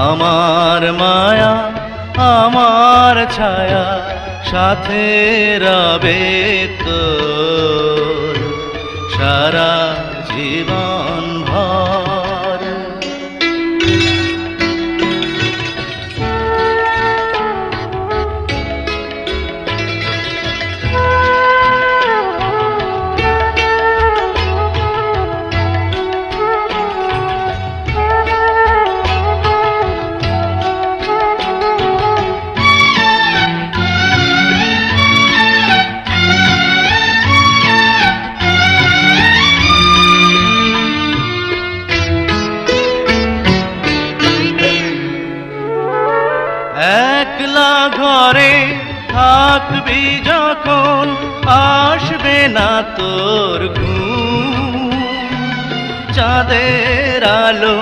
আমার মায়া আমার ছায়া সাথে রবে তো সারা জীবন একলা ঘরে থাকবি যখন আসবে না তোর ঘুম। চাঁদের আলো